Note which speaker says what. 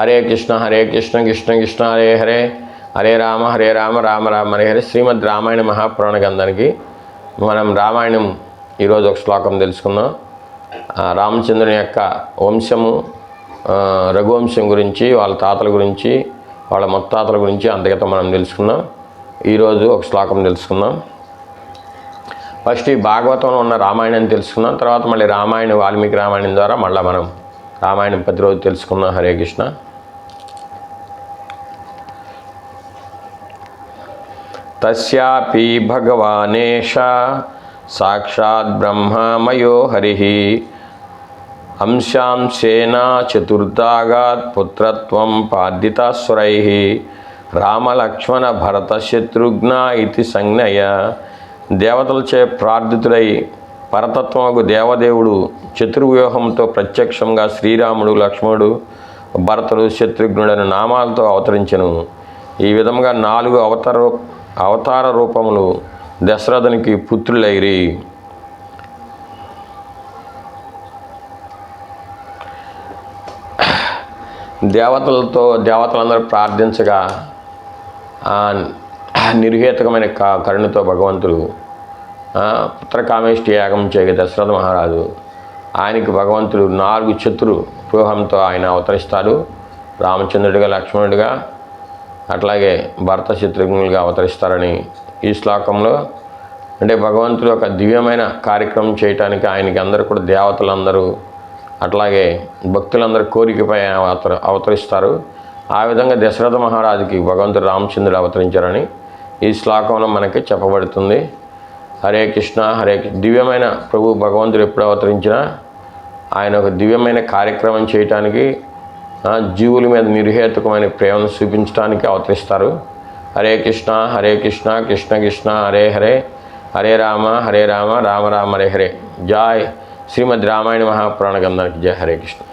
Speaker 1: హరే కృష్ణ హరే కృష్ణ కృష్ణ కృష్ణ హరే హరే. హరే రామ హరే రామ రామ రామ హరే హరే. శ్రీమద్ రామాయణ మహాపురాణ గ్రంథానికి మనం రామాయణం ఈరోజు ఒక శ్లోకం తెలుసుకుందాం. రామచంద్రుని యొక్క వంశము రఘువంశం గురించి వాళ్ళ తాతల గురించి వాళ్ళ ముత్తాతల గురించి అంతగత మనం తెలుసుకుందాం. ఈరోజు ఒక శ్లోకం తెలుసుకుందాం. ఫస్ట్ ఈ భాగవతంలో ఉన్న రామాయణం తెలుసుకుందాం. తర్వాత మళ్ళీ రామాయణ వాల్మీకి రామాయణం ద్వారా మళ్ళీ మనం రామాయణం ప్రతిరోజు తెలుసుకుందాం. హరే కృష్ణ. తస్యాపి భగవానేష సాక్షాత్ బ్రహ్మామయో హరి. అంశాంశేనా చతుర్థాగాత్ పుత్రత్వం పార్థితాసురై రామలక్ష్మణ భరత శత్రుఘ్న ఇది సంజ్ఞయ. దేవతలచే ప్రార్థితుడై పరతత్వముకు దేవదేవుడు చతుర్వ్యూహంతో ప్రత్యక్షంగా శ్రీరాముడు లక్ష్మణుడు భరతుడు శత్రుఘ్నుడని నామాలతో అవతరించెను. ఈ విధంగా నాలుగు అవతార అవతార రూపములు దశరథునికి పుత్రులైరి. దేవతలతో దేవతలందరూ ప్రార్థించగా నిర్హేతకమైన క కరుణతో భగవంతుడు పుత్రకామేష్టి యాగం చేయగ దశరథ మహారాజు. ఆయనకి భగవంతుడు నాలుగు చతురు వ్యూహంతో ఆయన అవతరిస్తాడు. రామచంద్రుడిగా లక్ష్మణుడిగా అట్లాగే భరత శత్రుఘ్నులుగా అవతరిస్తారని ఈ శ్లోకంలో అంటే భగవంతుడు ఒక దివ్యమైన కార్యక్రమం చేయటానికి ఆయనకి అందరూ కూడా దేవతలందరూ అట్లాగే భక్తులందరూ కోరికపై అవతర అవతరిస్తారు. ఆ విధంగా దశరథ మహారాజుకి భగవంతుడు రామచంద్రుడు అవతరించారని ఈ శ్లోకంలో మనకి చెప్పబడుతుంది. హరే కృష్ణ హరే దివ్యమైన ప్రభు భగవంతుడు ఎప్పుడు అవతరించినా ఆయన ఒక దివ్యమైన కార్యక్రమం చేయటానికి జీవుల మీద నిర్హేతుకమైన ప్రేమను చూపించడానికి అవతరిస్తారు. హరే కృష్ణ హరే కృష్ణ కృష్ణ కృష్ణ హరే హరే హరే రామ హరే రామ రామ రామ హరే హరే. జాయ్. శ్రీమద్ రామాయణ మహాపురాణ గ్రంథానికి జయ హరే కృష్ణ.